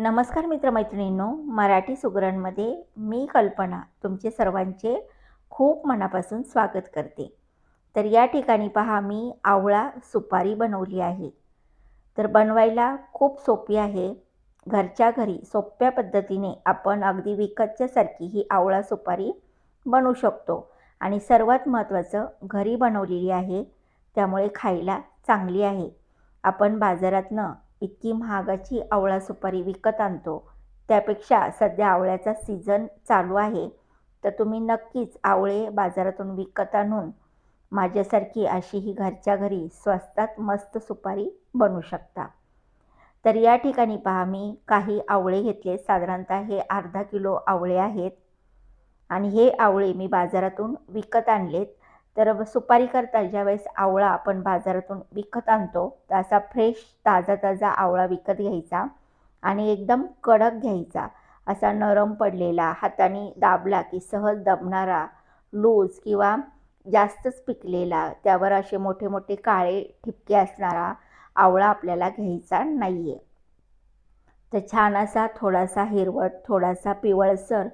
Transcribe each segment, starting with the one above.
नमस्कार मित्रमैत्रिणींनो मराठी सुगरणमध्ये मी कल्पना तुमचे सर्वांचे खूप मनापासून स्वागत करते. तर या ठिकाणी पहा मी आवळा सुपारी बनवली आहे. तर बनवायला खूप सोपी आहे. घरच्या घरी सोप्या पद्धतीने आपण अगदी विकतच्यासारखी ही आवळा सुपारी बनवू शकतो. आणि सर्वात महत्त्वाचं घरी बनवलेली आहे त्यामुळे खायला चांगली आहे. आपण बाजारातनं इतकी महागाची आवळा सुपारी विकत आणतो. त्यापेक्षा सध्या आवळ्याचा सीझन चालू आहे. तर तुम्ही नक्कीच आवळे बाजारातून विकत आणून माझ्यासारखी अशी ही घरच्या घरी स्वस्तात मस्त सुपारी बनवू शकता. तर या ठिकाणी पहा मी काही आवळे घेतले. साधारणतः हे अर्धा किलो आवळे आहेत. आणि हे आवळे मी बाजारातून विकत आणलेत. तर सुपारी करता ज्यावेळेस आवळा आपण बाजारातून विकत आणतो तर असा फ्रेश ताजा ताजा आवळा विकत घ्यायचा आणि एकदम कडक घ्यायचा. असा नरम पडलेला हाताने दाबला की सहज दबणारा लूज किंवा जास्तच पिकलेला त्यावर असे मोठे मोठे काळे ठिपके असणारा आवळा आपल्याला घ्यायचा नाही आहे तर छान असा थोडासा हिरवट थोडासा पिवळसर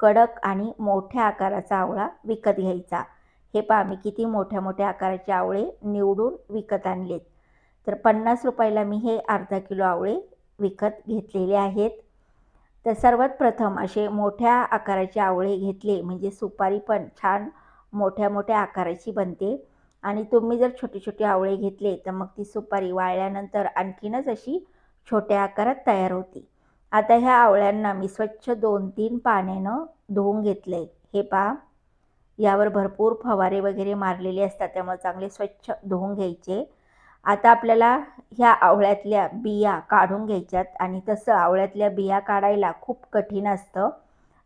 कडक आणि मोठ्या आकाराचा आवळा विकत घ्यायचा. हे पहा मी किती मोठ्या मोठ्या आकाराचे आवळे निवडून विकत आणलेत. तर पन्नास रुपयाला मी हे अर्धा किलो आवळे विकत घेतलेले आहेत. तर सर्वात प्रथम असे मोठ्या आकाराचे आवळे घेतले म्हणजे सुपारी पण छान मोठ्या मोठ्या आकाराची बनते. आणि तुम्ही जर छोटे छोटे आवळे घेतले तर मग ती सुपारी वाळल्यानंतर आणखीनच अशी छोट्या आकारात तयार होती. आता ह्या आवळ्यांना मी स्वच्छ दोन तीन पाण्यानं धुवून घेतलं आहे हे पहा. यावर भरपूर फवारे वगैरे मारलेले असतात त्यामुळे चांगले स्वच्छ धुवून घ्यायचे. आता आपल्याला ह्या आवळ्यातल्या बिया काढून घ्यायच्यात आणि तसं आवळ्यातल्या बिया काढायला खूप कठीण असतं.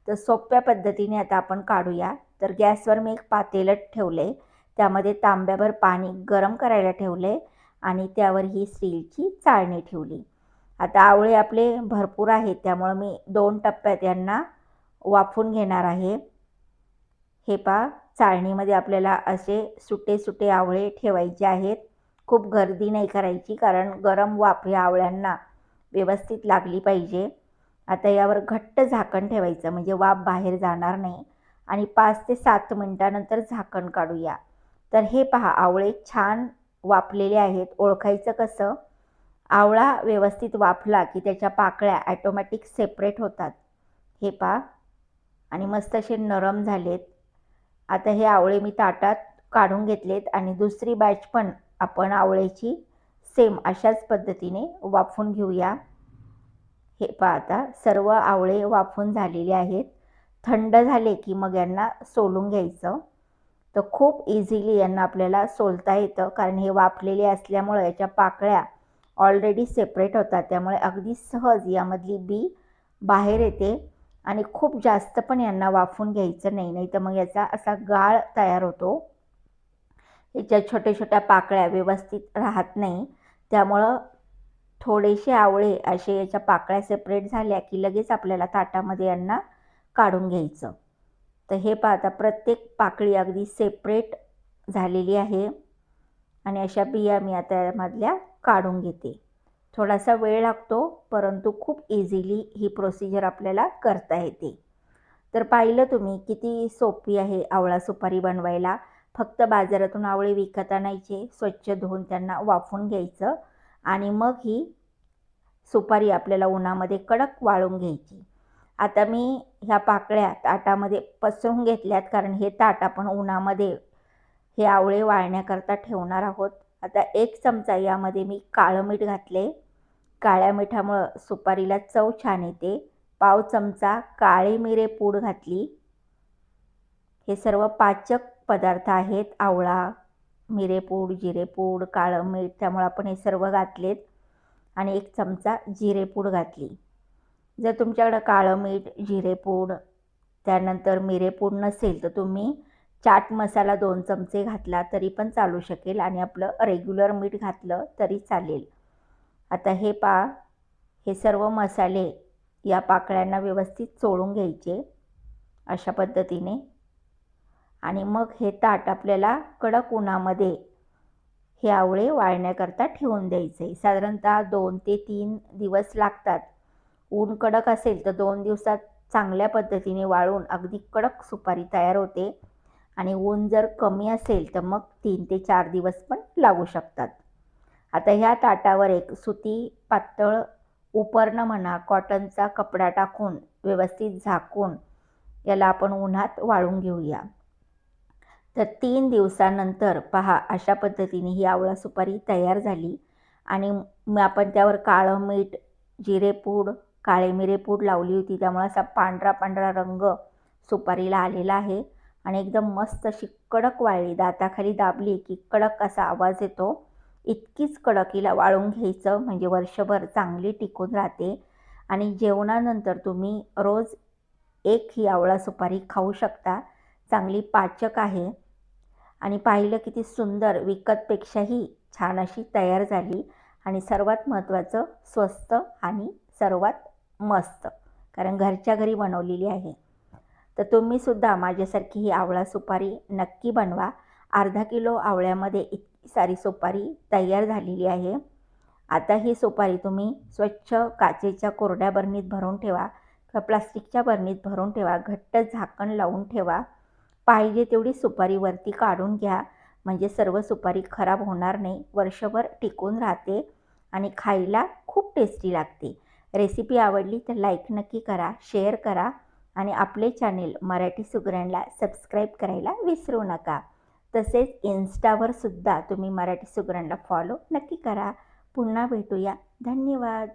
तर सोप्या पद्धतीने आता आपण काढूया. तर गॅसवर मी एक पातेलट ठेवले. त्यामध्ये तांब्याभर पाणी गरम करायला ठेवले आणि त्यावर ही स्टीलची चाळणी ठेवली. आता आवळे आपले भरपूर आहेत त्यामुळं मी दोन टप्प्यात यांना वाफून घेणार आहे. हे पा चाळणीमध्ये आपल्याला असे सुटे सुटे आवळे ठेवायचे आहेत. खूप गर्दी नाही करायची कारण गरम वाफ या आवळ्यांना व्यवस्थित लागली पाहिजे. आता यावर घट्ट झाकण ठेवायचं म्हणजे वाफ बाहेर जाणार नाही. आणि पाच ते सात मिनटानंतर झाकण काढूया. तर हे पहा आवळे छान वाफलेले आहेत. ओळखायचं कसं? आवळा व्यवस्थित वाफला की त्याच्या पाकळ्या ॲटोमॅटिक सेपरेट होतात. हे पहा. आणि मस्त असे नरम झालेत. आता हे आवळे मी ताटात काढून घेतलेत आणि दुसरी बॅच पण आपण आवळ्याची सेम अशाच पद्धतीने वाफून घेऊया. हे पहा आता सर्व आवळे वाफून झालेले आहेत. थंड झाले की मग यांना सोलून घ्यायचं. तर खूप इझिली यांना आपल्याला सोलता येतं कारण हे वाफलेले असल्यामुळं याच्या पाकळ्या ऑलरेडी सेपरेट होतात. त्यामुळे अगदी सहज यामधली बी बाहेर येते. आणि खूप जास्त पण यांना वाफून घ्यायचं नाही. नाही तर मग याचा असा गाळ तयार होतो. याच्या छोट्या छोट्या पाकळ्या व्यवस्थित राहत नाही. त्यामुळं थोडेसे आवळे असे याच्या पाकळ्या सेपरेट झाल्या की लगेच आपल्याला ताटामध्ये यांना काढून घ्यायचं. तर हे पाहता प्रत्येक पाकळी अगदी सेपरेट झालेली आहे. आणि अशा बिया मी आता यामधल्या काढून घेते. थोडासा वेळ लागतो परंतु खूप इझिली ही प्रोसिजर आपल्याला करता येते. तर पाहिलं तुम्ही किती सोपी आहे आवळा सुपारी बनवायला. फक्त बाजारातून आवळे विकत आणायचे स्वच्छ धुवून त्यांना वाफून घ्यायचं आणि मग ही सुपारी आपल्याला उन्हामध्ये कडक वाळून घ्यायची. आता मी ह्या पाकळ्या ताटामध्ये पसरून घेतल्यात कारण हे ताट आपण उन्हामध्ये हे आवळे वाळण्याकरता ठेवणार आहोत. आता एक चमचा यामध्ये मी काळं मीठ घातले. काळ्या मिठामुळं सुपारीला चव छान येते. पाव चमचा काळी मिरे पूड घातली. हे सर्व पाचक पदार्थ आहेत. आवळा मिरेपूड जिरेपूड काळं मीठ त्यामुळं आपण हे सर्व घातलेत. आणि एक चमचा जिरेपूड घातली. जर तुमच्याकडं काळं मीठ जिरेपूड त्यानंतर मिरेपूड नसेल तर तुम्ही चाट मसाला दोन चमचे घातला तरी पण चालू शकेल आणि आपलं रेग्युलर मीठ घातलं तरी चालेल. आता हे पा हे सर्व मसाले या पाकळ्यांना व्यवस्थित चोळून घ्यायचे अशा पद्धतीने. आणि मग हे ताट आपल्याला कडक उन्हामध्ये हे आवळे वाळण्याकरता ठेवून द्यायचे. साधारणतः दोन ते तीन दिवस लागतात. ऊन कडक असेल तर दोन दिवसात चांगल्या पद्धतीने वाळून अगदी कडक सुपारी तयार होते. आणि ऊन जर कमी असेल तर मग तीन ते चार दिवस पण लागू शकतात. आता ह्या ताटावर एक सुती पातळ उपरणं म्हणा कॉटनचा कपडा टाकून व्यवस्थित झाकून याला आपण उन्हात वाळून घेऊया. तर तीन दिवसानंतर पहा अशा पद्धतीने ही आवळा सुपारी तयार झाली आणि मग आपण त्यावर काळं मीठ जिरेपूड काळे मिरेपूड लावली होती. त्यामुळे असा पांढरा पांढरा रंग सुपारीला आलेला आहे आणि एकदम मस्त अशी कडक वाळली. दाताखाली दाबली की कडक असा आवाज येतो. इतकीच कडकीला वाळून घ्यायचं म्हणजे वर्षभर चांगली टिकून राहते. आणि जेवणानंतर तुम्ही रोज एक ही आवळा सुपारी खाऊ शकता. चांगली पाचक आहे. आणि पाहिलं किती सुंदर विकतपेक्षाही छान अशी तयार झाली. आणि सर्वात महत्त्वाचं स्वस्त आणि सर्वात मस्त कारण घरच्या घरी बनवलेली आहे. तर तुम्हीसुद्धा माझ्यासारखी ही आवळा सुपारी नक्की बनवा. अर्धा किलो आवळ्यामध्ये इतकी सारी सुपारी तयार झालेली आहे. आता ही सुपारी तुम्ही स्वच्छ काचेच्या कोरड्या बरणीत भरून ठेवा किंवा प्लास्टिकच्या बरणीत भरून ठेवा. घट्ट झाकण लावून ठेवा. पाहिजे तेवढी सुपारी वरती काढून घ्या. म्हणजे सर्व सुपारी खराब होणार नाही. वर्षभर टिकून राहते आणि खायला खूप टेस्टी लागते. रेसिपी आवडली तर लाईक नक्की करा शेअर करा आणि आपले चॅनेल मराठी सुगरणला सबस्क्राईब करायला विसरू नका. तसेच इन्स्टावर सुद्धा तुम्ही मराठी सुगरणला फॉलो नक्की करा. पुन्हा भेटूया. धन्यवाद.